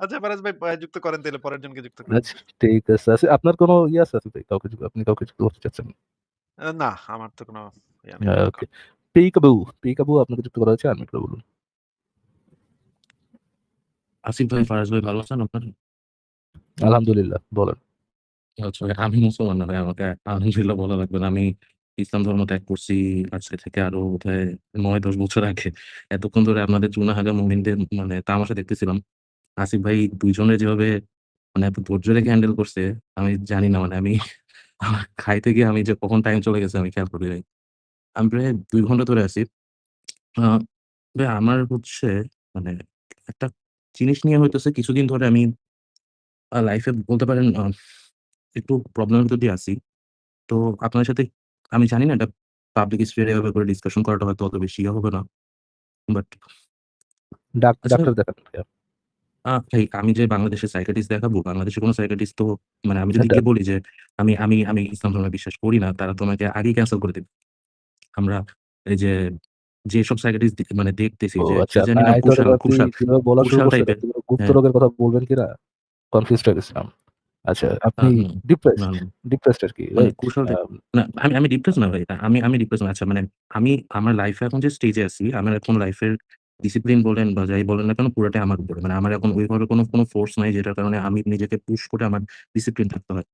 আচ্ছা ফারাজ ভাই যুক্ত করেন তাইলে পরের জনকে যুক্ত করেন। আচ্ছা ঠিক আছে। আচ্ছা আপনার কোনো ইয়ে আছে ভাই? কাউকে আপনি কাউকে যুক্ত করতে চাচ্ছেন? না, আমার তো কোনো ইয়া ওকে। পিকাবু, পিকাবু আপনাকে যুক্ত করা হয়েছে করে বলুন। আসিফ ভাই, ফারাজ ভাই ভালো আছেন আপনারা? আলহামদুলিল্লাহ বলেন। আচ্ছা আমি মুসলমান না ভাই আমাকে আলহামদুলিল্লাহ বলা লাগবে না। আমি ইসলাম ধর্ম ত্যাগ করছি আজকে থেকে আরও বোধহয় ৯-১০ বছর আগে। এতক্ষণ ধরে আপনাদের চুনাহাগা মুমিনদের মানে তামাশা দেখতেছিলাম। আসিফ ভাই ২ জনে যেভাবে মানে এত ধৈর্য রেখে হ্যান্ডেল করছে আমি জানি না মানে আমি খাইতে গিয়ে আমি যে কখন টাইম চলে গেছে আমি খেয়াল করি নাই। আমি প্রায় ২ ঘণ্টা ধরে আছি। আ ভাই আমার হচ্ছে মানে একটা জিনিস নিয়ে হইতেছে কিছুদিন ধরে আমি লাইফে বলতে পারেন একটু প্রবলেম এর ভিতর দিয়ে আছি। তো আপনার সাথে আমি জানি না এটা পাবলিক স্পেয়ার এভাবে করে ডিসকাশন করাটা হয়তো অত বেশি ইয়ে হবে না। বাট ডাক আচ্ছা ডাক্তার দেখান ভাইয়া। আ ভাই আমি যে বাংলাদেশে সাইকিয়াট্রিস্ট দেখাবো, বাংলাদেশে কোন সাইকিয়াট্রিস্ট তো মানে আমি যদি গিয়ে বলি যে আমি আমি আমি ইসলাম ধর্মে বিশ্বাস করি না, তারা তো আমাকে আগেই ক্যানসেল করে দিবে। আমরা এই যে যেসব সাইকিয়াট্রিস্ট দে মানে দেখতেছি ও যে আচ্ছা জানি আপনার নাম আইতরের কুশাল, আপনি কুশাল, কীভাবে বলা শুরু কুশাল করছেন টাইপের আপনি গুপ্ত হ্যাঁ। রোগের কথা বলবেন কিনা? কনফিউজড হয়ে গেছিলাম। আচ্ছা আ আপনি হুম, না, ডিপ্রেসড, না। ডিপ্রেসড আরকি মানে রাইট? কুশল টাইপ আম না আমি আমি ডিপ্রেস না ভাই। আমি আমি ডিপ্রেস না। আচ্ছা মানে আমি আমার লাইফে এখন যে স্টেজে আছি, আমার এখন লাইফের ডিসিপ্লিন বলেন বা যাই বলেন না কেন পুরোটাই আমার উপরে। মানে আমার এখন ওইভাবে কোনো কোন ফোর্স নাই যেটার কারণে আমি নিজেকে পুশ করে আমার ডিসিপ্লিন থাকতে হয়।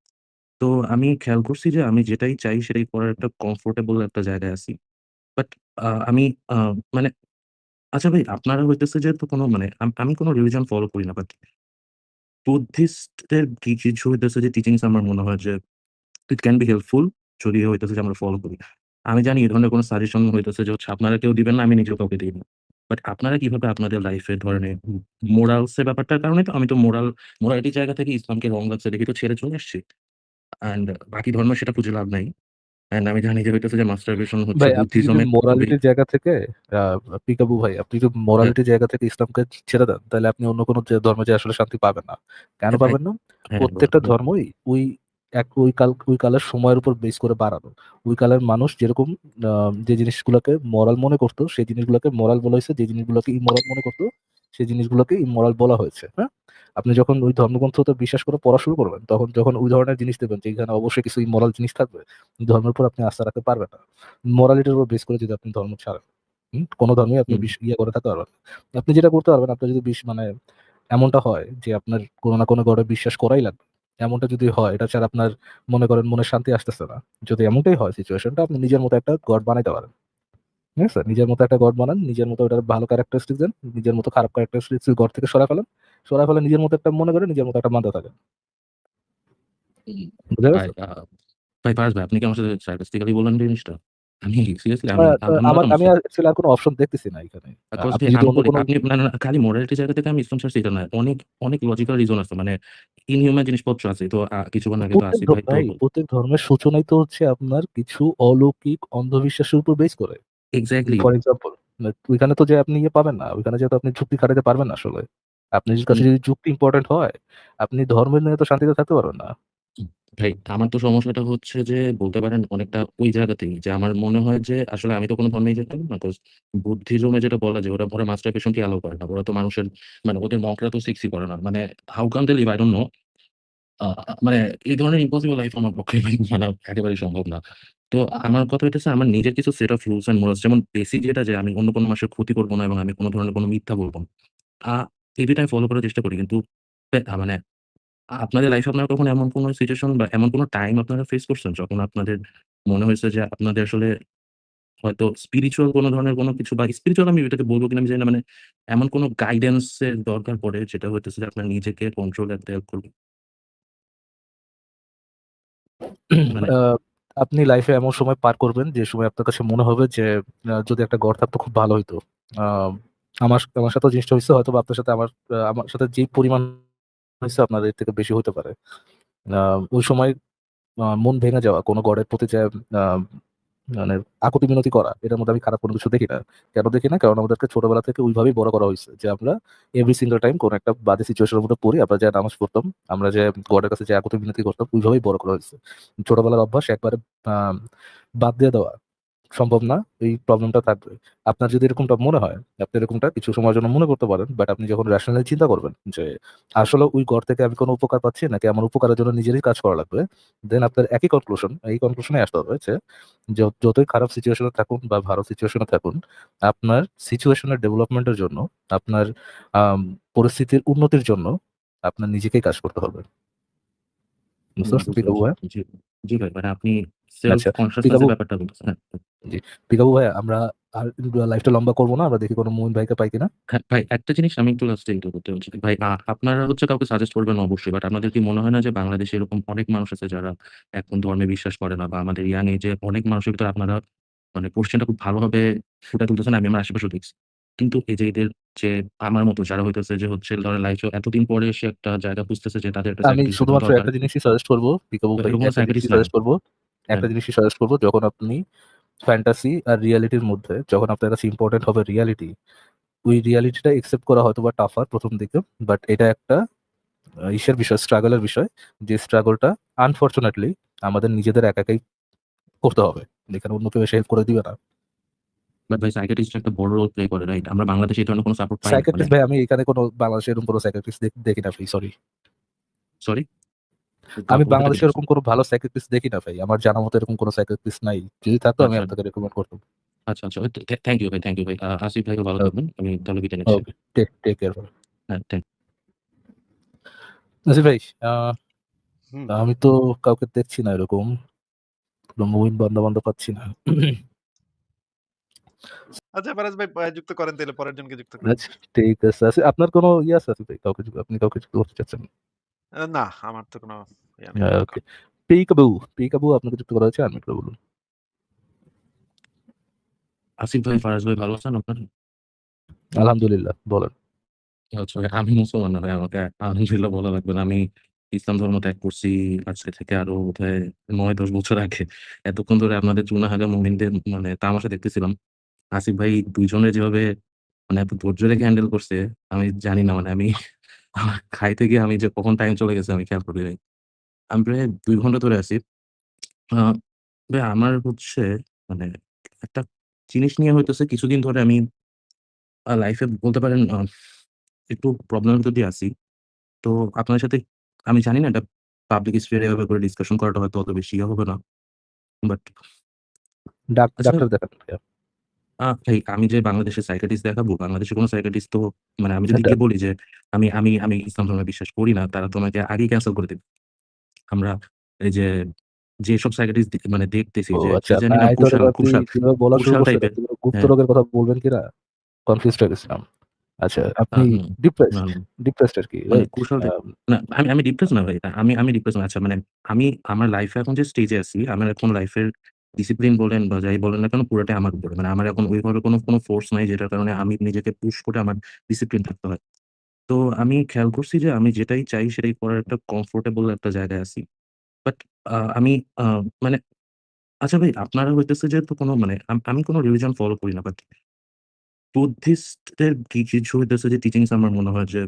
তো আমি খেয়াল করছি যে আমি যেটাই চাই সেটাই করার একটা কমফোর্টেবল একটা জায়গায় আছি। বাট আমি মানে আচ্ছা ভাই আপনারা হইতেছে যে তো কোনো মানে আমি কোনো রিলিজিয়ন ফলো করি না। বাট বুদ্ধিস্টদের কিছু হইতেছে যে টিচিংস আমার মনে হয় যে ইট ক্যান বি হেল্পফুল যদি হইতেছে যে আমরা ফলো করি। আমি জানি এই ধরনের কোন সাজেশন হইতেছে যে হচ্ছে আপনারা কেউ দিবেন না, আমি নিজেও কাউকে দেই না। বাট আপনারা কীভাবে আপনাদের লাইফে ধরেন এ মোরালস এর ব্যাপারটার কারণে তো আমি তো মোরাল মোরালিটির জায়গা থেকে ইসলামকে রং লাগছে দেখেই তো ছেড়ে চলে আসছি। অ্যান্ড বাকি ধর্ম সেটা খুঁজে লাভ নাই। অ্যান্ড আমি জানি যে হইতেছে যে মাস্টারবেশন হচ্ছে ভাই আপনি যদি বুদ্ধিজমে মোরালিটির জায়গা থেকে পিকাবু ভাই আপনি যদি হ্যাঁ। মোরালিটির জায়গা থেকে ইসলামকে ছেড়ে দেন, তাহলে আপনি অন্য কোন যে ধর্মে যেয়ে আসলে শান্তি পাবেন না। কেন হ্যাঁ পাবেন না? হ্যাঁ প্রত্যেকটা ধর্মই ওই এক ওই কাল ওই কালের সময়ের উপর বেস করে বাড়ানো। ওই কালের মানুষ যেরকম যে জিনিসগুলোকে মরাল মনে করতো সেই জিনিসগুলোকে মরাল বলা হয়েছে যে জিনিসগুলোকে ইমোরাল মনে করতো সেই জিনিসগুলোকে ইমোরাল বলা হয়েছে। হ্যাঁ? আপনি যখন ওই ধর্মগ্রন্থতে বিশ্বাস করে পড়া শুরু করবেন, তখন যখন ওই ধরনের জিনিস দেবেন যে এখানে অবশ্যই কিছু ইমোরাল জিনিস থাকবে, ধর্মের উপর আপনি আস্থা রাখতে পারবেন না। মোরালিটির উপর বেস করে যদি আপনি ধর্ম ছাড়েন, হুম? কোন ধর্মেই আপনি ইয়ে করে থাকতে পারবেন আপনি যেটা করতে পারবেন, আপনার যদি বিশ মানে এমনটা হয় যে আপনার কোন না কোনো গডে বিশ্বাস করাই লাগবে। এমনটা যদি হয়, এটা ছাড়া আপনার মনে করেন মনে শান্তি আসতেছে না। যদি এমনটাই হয় সিচুয়েশনটা আপনি নিজের মতো একটা গড বানাইতে পারেন। ঠিক আছে? নিজের মতো একটা গড বানান, নিজের মতো ওটার ভালো ক্যারেক্টারিস্টিক্স দেন, নিজের মতো খারাপ ক্যারেক্টারিস্টিক্স গড থেকে সরায় ফেলেন। সরায় ফেলে নিজের মতো একটা মনে করেন, নিজের মতো একটা মানতে থাকেন। ভাই? ভাই ভাই আপনি কি আমার সাথে সার্কাস্টিক্যালি বললেন জিনিসটা? আমি সিরিয়াসলি আমি আর কোন অপশন দেখতেছি না এখানে। আপনি আপনি খালি মোরালিটি জায়গা থেকে আমি ইসলাম ছাড়ছি এটা না। অনেক, অনেক লজিক্যাল রিজন আছে। মানে ইনহিউম্যান জিনিসপত্র আছে। তো কিছুক্ষণ আগে তো প্রত্যেক ভাই ধর্মের সূচনাই তো হচ্ছে আপনার কিছু অলৌকিক অন্ধবিশ্বাসের উপর বেস করে। এক্সাক্টলি। ফর এক্সাম্পল ওইখানে তো যেয়ে আপনি ইয়ে পাবেন না। ওইখানে যেয়ে তো আপনি যুক্তি খাটাইতে পারবেন না আসলে। আপনার কাছে যদি যুক্তি ইম্পোর্টেন্ট হয়, আপনি ধর্মের নিয়ে তো শান্তিতে থাকতে পারবেন না। ভাই, আমার তো সমস্যাটা হচ্ছে যে বলতে পারেন অনেকটা ওই জায়গাতেই যে আমার মনে হয় যে আসলে আমি তো কোন ধর্মেই যেতে পারব না। কজ বুদ্ধিজমে যেটা বলা যায়, ওরা ওরা মাস্টারবেশন কে অ্যালাও করে না। ওরা তো মানুষের মানে ওদের মকরা তো সেক্সি করে না। মানে how come they live I don't know. মানে এই ধরনের ইম্পসিবল লাইফ আমার পক্ষে মানা একেবারেই সম্ভব না। তো আমার কথা হইতেছে আমার নিজের কিছু set of rules and morals যেমন বেসিক যেটা যে আমি অন্য কোনো মানুষের ক্ষতি করব না এবং আমি কোনো ধরনের কোনো মিথ্যা বলব না। আ এই ২ আমি ফলো করার চেষ্টা করি। কিন্তু মানে আপনাদের লাইফে আপনারা কখনো এমন কোন সিচুয়েশন বা এমন কোন টাইম আপনারা ফেস করছেন যখন আপনাদের মনে হয়েছে যে আপনাদের আসলে হয়তো স্পিরিচুয়াল কোনো ধরনের কোনো কিছু বা স্পিরিচুয়াল আমি এটাকে বলব কিনা আমি জানি না। মানে এমন কোন গাইডেন্স এর দরকার পড়ে যেটা হইতেছে যে আপনার নিজেকে কন্ট্রোল রাখতে হেল্প করবে? মানে আ আপনি লাইফে এমন সময় পার করবেন যে সময় আপনার কাছে মনে হবে যে আ যদি একটা গড় থাকতো খুব ভালো হইতো। আ আমার আমার সাথে জিনিসটা হইছে হয়তোবা আপনার সাথে আমার আমার সাথে যে পরিমাণ হইছে আপনার এর থেকে বেশি হতে পারে। ওই সময় মন ভেঙে যাওয়া, কোনো গডের প্রতি যে মানে আকুতি মিনতি করা, এটার মধ্যে আমি খারাপ কোনো কিছু দেখি না। কেন দেখি না? কারণ আমাদেরকে ছোটবেলা থেকে ওইভাবেই বড় করা হয়েছে যে, আমরা এভরি সিঙ্গল টাইম কোনো একটা বাজে সিচুয়েশনের মধ্যে পড়ি, আমরা যেয়ে নামাজ পড়তাম। আমরা যে গডের কাছে যে আকুতি মিনতি করতাম, ওইভাবেই বড় করা হয়েছে ছোটবেলার অভ্যাস একবারে বাদ দিয়ে দেওয়া সম্ভব না। এই প্রবলেমটা থাকবে। আপনার যদি এরকমটা মনে হয়, আপনি এরকমটা কিছু সময়ের জন্য মনে করতে পারেন। বাট আপনি যখন rationally চিন্তা করবেন যে আসলে ওই ঘর থেকে আমি কোনো উপকার পাচ্ছি নাকি আমার উপকারের জন্য নিজেরই কাজ করা লাগবে। দেন আপনার একই কনক্লুশন এই কনক্লুশন আসতে হবে যে যতই খারাপ সিচুয়েশনে থাকুন বা ভালো সিচুয়েশনে থাকুন, আপনার সিচুয়েশনের ডেভেলপমেন্টের জন্য, আপনার পরিস্থিতির উন্নতির জন্য আপনার নিজেকেই কাজ করতে হবে। জি, ভাই মানে আপনি পিকাবু বলতেছেন। হ্যাঁ, পিকাবু ভাইয়া আমরা আর লাইফটা লম্বা করব না। আমরা দেখি কোনো মুমিন ভাইকে পাই কিনা। হ্যাঁ, ভাই একটা জিনিস আমি একটু লাস্টে এটা করতে। ভাই আপনারা হচ্ছে কাউকে সাজেস্ট করবেন অবশ্যই। বাট আপনাদের কি মনে হয় না যে বাংলাদেশে এরকম অনেক মানুষ আছে যারা এখন ধর্মে বিশ্বাস করে না বা আমাদের ইয়াং এজে অনেক মানুষের ভিতরে আপনারা মানে কোয়েশ্চেনটা খুব ভালোভাবে ফুটায় তুলতেছেন আমি আমার আশেপাশেও দেখছি। কিন্তু এই যে এদের যে আমার মতো যারা হইতেছে যে হচ্ছে ধরেন লাইফে এতদিন পরে এসে একটা জায়গা খুঁজতেছে যে তাদের একটা আমি শুধুমাত্র একটা জিনিসই সাজেস্ট করব পিকাবু ভাই। সাজেস্ট করব। একটা জিনিসই সাজেস্ট করব যখন আপনি ফ্যান্টাসি আর রিয়ালিটির মধ্যে যখন আপনার কাছে ইম্পোর্টেন্ট হবে রিয়ালিটি, ওই রিয়ালিটিটা একসেপ্ট করা হয়তোবা টাফার প্রথম দিকে। বাট এটা একটা ইসের বিষয়, স্ট্রাগল এর বিষয়। যে স্ট্রাগলটা আনফরচুনেটলি আমাদের নিজেদের একা একাই করতে হবে। এখানে অন্য কেউ এসে হেল্প করে দিবে না। বাট ভাই সাইকিয়াট্রিস্ট একটা বড় রোল প্লে করে রাইট? আমরা বাংলাদেশে এই ধরনের কোনো সাপোর্ট পাই না। সাইকিয়াট্রিস্ট ভাই আমি এখানে কোনো বাংলাদেশে এরকম কোনো সাইকিয়াট্রিস্ট দেখি না ভাই সরি। সরি? আমি বাংলাদেশে এরকম কোনো ভালো সাইকিয়াট্রিস্ট দেখি না ভাই। আমার জানা মতো এরকম কোনো সাইকিয়াট্রিস্ট নাই। যদি থাকতো আমি আচ্ছা। আপনাকে রিকমেন্ড করতাম। আচ্ছা, আচ্ছা। থ্যাংক ইউ ভাই, থ্যাংক ইউ ভাই। আসিফ ভাইও ভালো থাকবেন। আমি তাহলে বিদায় নিচ্ছি। টেক টেক কেয়ার ভাই। হ্যাঁ, থ্যাংক নাসির ভাই আমি তো কাউকে দেখছি না এরকম। কোনো মুমিন বান্দা-বান্দা পাচ্ছি না। আচ্ছা ফারাজ ভাই যুক্ত করেন তাহলে পরের জনকে যুক্ত করেন। আচ্ছা ঠিক আছে। আচ্ছা আপনার কোনো ইয়ে আছে আসিফ ভাই? কাউকে আপনি কাউকে যুক্ত করতে চাচ্ছেন? না আমার তো কোনো ওকে। পিকাবু, পিকাবু আপনাকে যুক্ত করা হয়েছে আনমিউট করে বলুন। আসিফ ভাই, ফারাজ ভাই ভালো আছেন আপনারা? আলহামদুলিল্লাহ বলেন। আচ্ছা আমি মুসলমান না ভাই আমাকে আলহামদুলিল্লাহ বলা লাগবে না। আমি ইসলাম ধর্ম ত্যাগ করছি আজকে থেকে আরও বোধহয় ৯-১০ বছর আগে। এতক্ষণ ধরে আপনাদের চুনাহাগা মুমিনদের মানে তামাশা দেখতেছিলাম। আসিফ ভাই দুইজনে যেভাবে মানে এত ধৈর্য রেখে হ্যান্ডেল করছে আমি জানি না মানে আমি আমার খাইতে গিয়ে আমি যে কখন টাইম চলে গেছে আমি খেয়াল করি নাই। আমি প্রায় ২ ঘণ্টা ধরে আছি। আ ভাই আমার হচ্ছে মানে একটা জিনিস নিয়ে হইতেছে কিছুদিন ধরে আমি আ লাইফে বলতে পারেন আ একটু প্রবলেম এর ভিতর দিয়ে আছি। তো আপনার সাথে আমি জানি না এটা পাবলিক স্ফিয়ার এ এভাবে করে ডিসকাশন করাটা হয়তো অত বেশি ইয়ে হবে না। বাট ডাক আচ্ছা ডাক্তার দেখান ভাইয়া। আ ভাই আমি যে বাংলাদেশে সাইকিয়াট্রিস্ট দেখাবো, বাংলাদেশে কোনো সাইকিয়াট্রিস্ট তো মানে আমি যদি আচ্ছা। গিয়ে বলি যে আমি আমি আমি ইসলাম ধর্মে বিশ্বাস করি না, তারা তো আমাকে আগেই ক্যানসেল করে দিবে। আমরা এই যে যেসব সাইকিয়াট্রিস্ট দে মানে দেখতেছি ও যে আচ্ছা জানি আপনার না কুশাল, আপনি কুশাল, যেভাবে বলা শুরু কুশাল টাইপের গুপ্ত হ্যাঁ। রোগের কথা বলবেন কিনা? কনফিউজড হয়ে গেছিলাম। আচ্ছা আ আপনি হুম, না, ডিপ্রেসড, না। ডিপ্রেসড আরকি মানে রাইট? কুশল টাইপ আম না আমি আমি ডিপ্রেস না ভাই। আমি আমি ডিপ্রেস না। আচ্ছা মানে আমি আমার লাইফে এখন যে স্টেজে আছি, আমার এখন লাইফের ডিসিপ্লিন বলেন বা যাই বলেন না কেন পুরোটাই আমার উপরে। মানে আমার এখন ওইভাবে কোনো কোনো ফোর্স নাই যেটার কারণে আমি নিজেকে পুশ করে আমার ডিসিপ্লিন থাকতে হয়। তো আমি খেয়াল করছি যে আমি যেটাই চাই সেটাই করার একটা কমফোর্টেবল একটা জায়গায় আছি। বাট আমি মানে আচ্ছা ভাই আপনারা হইতেছে যে তো কোনো মানে আমি কোনো রিলিজিয়ন ফলো করি না। বাট কি কিছু হইতেছে যে টিচিংস আমার মনে হয় যে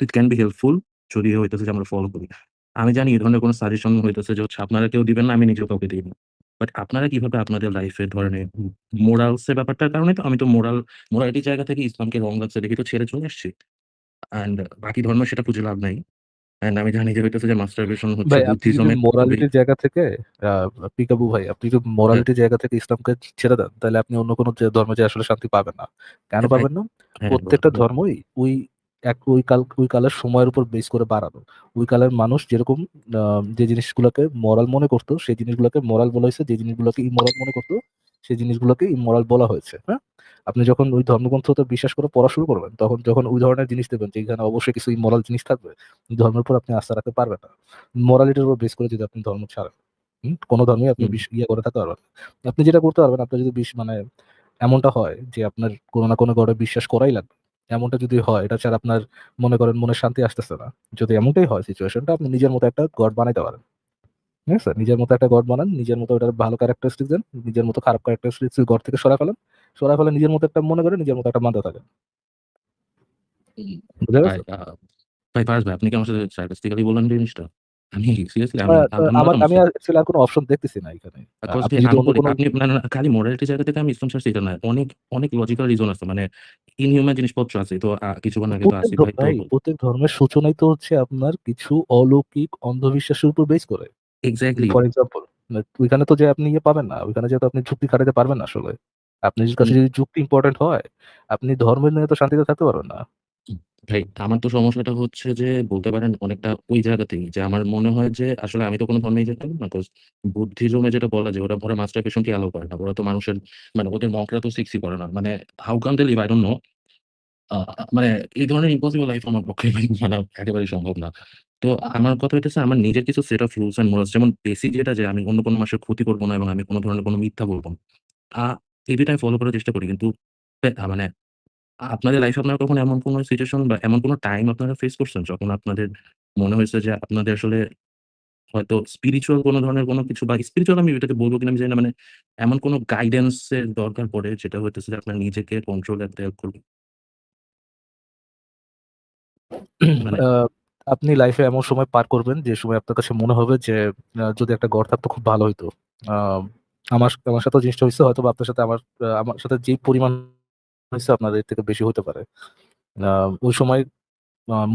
ইট ক্যান বি হেল্পফুল যদি হইতেছে যে আমরা ফলো করি। আমি জানি এই ধরনের কোনো সাজেশন হইতেছে যে হচ্ছে আপনারা কেউ দিবেন না, আমি নিজেও কাউকে দেই না। বাট আপনারা কীভাবে আপনাদের লাইফে ধরেন এই ম মোরালস এর ব্যাপারটার কারণে তো আমি তো মোরাল মোরালিটির জায়গা থেকে ইসলামকে রং লাগছে দেখেই তো ছেড়ে চলে আসছি। অ্যান্ড বাকি ধর্ম সেটা খুঁজে লাভ নাই। অ্যান্ড আমি জানি যে হইতেছে যে মাস্টারবেশন হচ্ছে ভাই আপনি যদি বুদ্ধিজমের মোরালিটির জায়গা থেকে পিকাবু ভাই আপনি যদি হ্যাঁ। মোরালিটির জায়গা থেকে ইসলামকে ছেড়ে দেন, তাহলে আপনি অন্য কোনো যে ধর্মে যেয়ে আসলে শান্তি পাবেন না। কেন হ্যাঁ পাবেন না? হ্যাঁ, প্রত্যেকটা ধর্মই ওই এক ওই কাল ওই কালের সময়ের উপর বেস করে বাড়ানো ওই কালের মানুষ যেরকম যে জিনিসগুলোকে মরাল মনে করত, সেই জিনিসগুলোকে মরাল বলা হয়েছে যে জিনিসগুলোকে ইমোরাল মনে করত, সেই জিনিসগুলোকে ইমরাল বলা হয়েছে। হ্যাঁ? আপনি যখন ওই ধর্মগ্রন্থতে বিশ্বাস করে পড়া শুরু করবেন, তখন যখন ওই ধরনের জিনিস দেবেন যে এখানে অবশ্যই কিছু ইমোরাল জিনিস থাকবে, ধর্মের উপর আপনি আস্থা রাখতে পারবেন না। মোরালিটির উপর বেস করে যদি আপনি ধর্ম ছাড়েন, হুম? কোন ধর্মেই আপনি ইয়ে করে থাকতে পারবেন আপনি যেটা করতে পারবেন, আপনার যদি বিশ মানে এমনটা হয় যে আপনার কোন না কোনো গডে বিশ্বাস করাই লাগবে। এমনটা যদি হয় এটা ছাড়া আপনার মনে করেন মনে শান্তি আসতেছে না। যদি এমনটাই হয় সিচুয়েশনটা আপনি নিজের মতো একটা গড বানাইতে পারেন। ঠিক আছে? নিজের মতো একটা গড বানান, নিজের মতো ওটার ভালো ক্যারেক্টারিস্টিক্স দেন, নিজের মতো খারাপ ক্যারেক্টারিস্টিক্স গড থেকে সরায় ফেলেন। সরায় ফেলে নিজের মতো একটা মনে করে নিজের মতো একটা মানতে থাকেন। ভাই? আ ভাই আপনি কি আমার সাথে সার্কাস্টিক্যালি বললেন জিনিসটা? আমি সিরিয়াসলি আমি আ আমার আমার মতামত আমি আর অ্যাকচুয়ালি অপশন দেখতেছি না এখানে। আপনি আপনি না, না, না খালি মোরালিটি জায়গা থেকে আমি ইসলাম ছাড়ছি এটা না। অনেক, অনেক লজিক্যাল রিজন আছে। মানে ইনহিউম্যান জিনিসপত্র আছে। তো কিছুক্ষণ আগে তো প্রত্যেক ভাই প্রত্যেক ধর্মের সূচনাই তো হচ্ছে আপনার কিছু অলৌকিক অন্ধবিশ্বাসের উপর বেস করে। এক্সাক্টলি। ফর এক্সাম্পল ওইখানে তো যেয়ে আপনি ইয়ে পাবেন না। ওইখানে যেয়ে তো আপনি যুক্তি খাটাতে পারবেন না আসলে। আপনার কাছে যদি যুক্তি ইম্পোর্টেন্ট হয়, আপনি ধর্মের নিয়ে তো শান্তিতে থাকতে পারবেন না। ভাই, আমার তো সমস্যাটা হচ্ছে যে বলতে পারেন অনেকটা ওই জায়গাতেই যে আমার মনে হয় যে আসলে আমি তো কোনো ধর্মেই যেতাম না। বুদ্ধিজমে যেটা বলা যায় ওরা ওরা মাস্টারবেশন কে অ্যালাও করে না। ওরা তো মানুষের মানে ওদের মকরা তো সেক্সি করে না। মানে how come they live I don't know. মানে এই ধরনের ইম্পসিবল লাইফ আমার পক্ষে মানা একেবারেই সম্ভব না। তো আমার কথা হইতেছে আমার নিজের কিছু set of rules and morals যেমন বেসিক যেটা যে আমি অন্য কোনো মানুষের ক্ষতি করব না এবং আমি কোনো ধরনের কোনো মিথ্যা বলব না। আ এই ২ আমি ফলো করার চেষ্টা করি। কিন্তু মানে আপনাদের লাইফে আপনারা কখনো এমন কোন সিচুয়েশন বা এমন কোন টাইম আপনারা ফেস করছেন যখন আপনাদের মনে হয়েছে যে আপনাদের আসলে হয়তো স্পিরিচুয়াল কোন ধরনের কোনো কিছু বা স্পিরিচুয়াল আমি এটাকে বলব কিনা আমি জানি না মানে এমন কোন গাইডেন্স এর দরকার পড়ে যেটা হইতেছে যে আপনার নিজেকে কন্ট্রোল রাখতে হেল্প করবে? মানে আ আপনি লাইফে এমন সময় পার করবেন যে সময় আপনার কাছে মনে হবে যে আ যদি একটা ঘর থাকতো খুব ভালো হইতো। আ আমার আমার সাথেও জিনিসটা হইছে হয়তোবা আপনার সাথে আমার আমার সাথে যে পরিমাণ হইছে আপনার এর থেকে বেশি হতে পারে। ওই সময়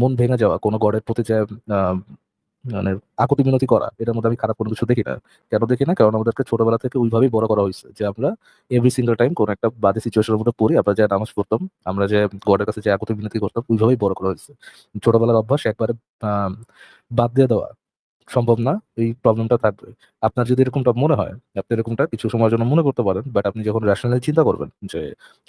মন ভেঙে যাওয়া, কোনো গডের প্রতি যে মানে আকুতি মিনতি করা, এটার মধ্যে আমি খারাপ কোনো কিছু দেখি না। কেন দেখি না? কারণ আমাদেরকে ছোটবেলা থেকে ওইভাবেই বড় করা হয়েছে যে, আমরা এভরি সিঙ্গল টাইম কোনো একটা বাদে সিচুয়েশন এর মধ্যে পড়ি, আমরা যেয়ে নামাজ পড়তাম। আমরা যে গডের কাছে যে আকুতি মিনতি করতাম, ওইভাবেই বড় করা হয়েছে ছোটবেলার অভ্যাস একবারে বাদ দিয়ে দেওয়া সম্ভব না। এই প্রবলেমটা থাকবে। আপনার যদি এরকমটা মনে হয়, আপনি এরকমটা কিছু সময়ের জন্য মনে করতে পারেন। বাট আপনি যখন রেশনালি চিন্তা করবেন যে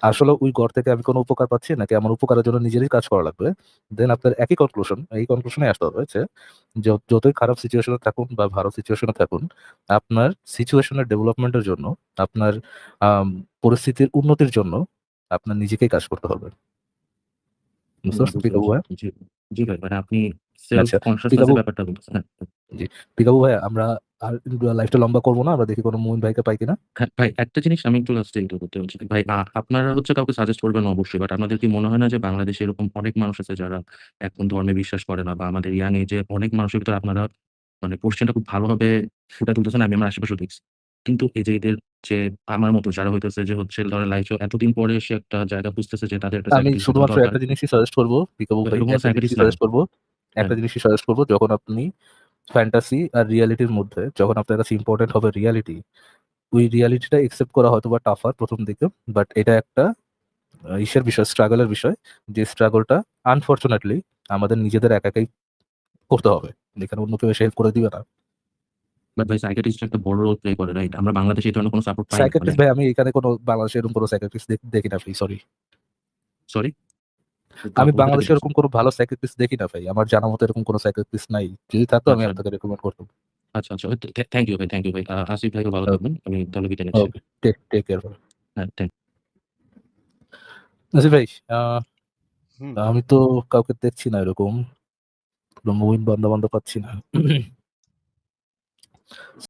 আসলে ওই ঘর থেকে আমি কোনো উপকার পাচ্ছি নাকি আমার উপকারের জন্য নিজেরই কাজ করা লাগবে। দেন আপনার একই কনক্লুশন এই কনক্লুশন আসতে হবে যে যতই খারাপ সিচুয়েশনে থাকুন বা ভালো সিচুয়েশনে থাকুন, আপনার সিচুয়েশনের ডেভেলপমেন্টের জন্য আপনার পরিস্থিতির উন্নতির জন্য আপনার নিজেকেই কাজ করতে হবে। জি ভাই মানে আপনি সেলফ আচ্ছা, কনসিয়াসনেস ব্যাপারটা বলতেছেন। হ্যাঁ। জি, পিকাবু ভাইয়া আমরা আর লাইফটা লম্বা করব না। আমরা দেখি কোন মুমিন ভাইকে পাই কিনা। হ্যাঁ, ভাই একটা জিনিস আমি একটু লাস্টে এটা করতে চাচ্ছি। ভাই আপনারা হচ্ছে কাউকে সাজেস্ট করবেন অবশ্যই। বাট আপনাদের কি মনে হয় না যে বাংলাদেশে এরকম অনেক মানুষ আছে যারা এখন ধর্মে বিশ্বাস করে না বা আমাদের ইয়াং এজে অনেক মানুষের ভিতরে আপনারা মানে কোয়েশ্চেনটা খুব ভালোভাবে ফুটায় তুলতেছেন আমি আমার আশেপাশেও দেখছি। কিন্তু এই যে এদের যে আমার মতো যারা হইতেছে যে হচ্ছে ধরেন লাইফে এতদিন পরে এসে একটা জায়গা খুঁজতেছে যে তাদের আমি শুধুমাত্র একটা জিনিসই সাজেস্ট করব পিকাবু ভাই। সাজেস্ট করব। একটা জিনিসই সাজেস্ট করব যখন আপনি ফ্যান্টাসি আর রিয়ালিটির মধ্যে যখন আপনার কাছে ইম্পোর্টেন্ট হবে রিয়ালিটি, ওই রিয়ালিটিটা একসেপ্ট করা হয়তোবা টাফার প্রথম দিকে। বাট এটা একটা ইসের বিষয় স্ট্রাগলের বিষয়। যে স্ট্রাগলটা আনফরচুনেটলি আমাদের নিজেদের একা একাই করতে হবে। এখানে অন্য কেউ এসে হেল্প করে দিবে না। বাট ভাই সাইকিয়াট্রিস্ট একটা বড় রোল প্লে করে রাইট? আমরা বাংলাদেশে এই ধরনের কোন সাপোর্ট পাই মানে সাইকিয়াট্রিস্ট ভাই আমি এখানে কোনো বাংলাদেশে এরকম কোন সাইকিয়াট্রিস্ট দেখি না সরি। সরি? আমি বাংলাদেশে এরকম কোনো ভালো সাইকিয়াট্রিস্ট দেখি না ভাই। আমার জানা মতো এরকম কোন সাইকিয়াট্রিস্ট নাই। যদি থাকতো আমি আচ্ছা। আপনাকে রিকমেন্ড করতাম। আচ্ছা, আচ্ছা। থ্যাংক ইউ ভাই, থ্যাংক ইউ ভাই। আসিফ ভাইও ভালো থাকবেন। আমি তাহলে বিদায় নিচ্ছি। ওকে। টেক টেক কেয়ার হ্যাঁ, থ্যাংক আসিফ ভাই আমি তো কাউকে দেখছি না এরকম। কোন মুমিন বান্দা-বান্দা পাচ্ছি না।